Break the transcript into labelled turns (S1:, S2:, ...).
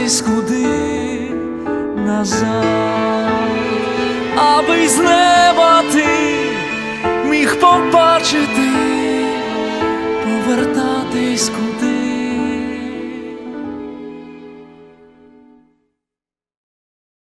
S1: повертатись куди назад, аби з неба ти міг побачити.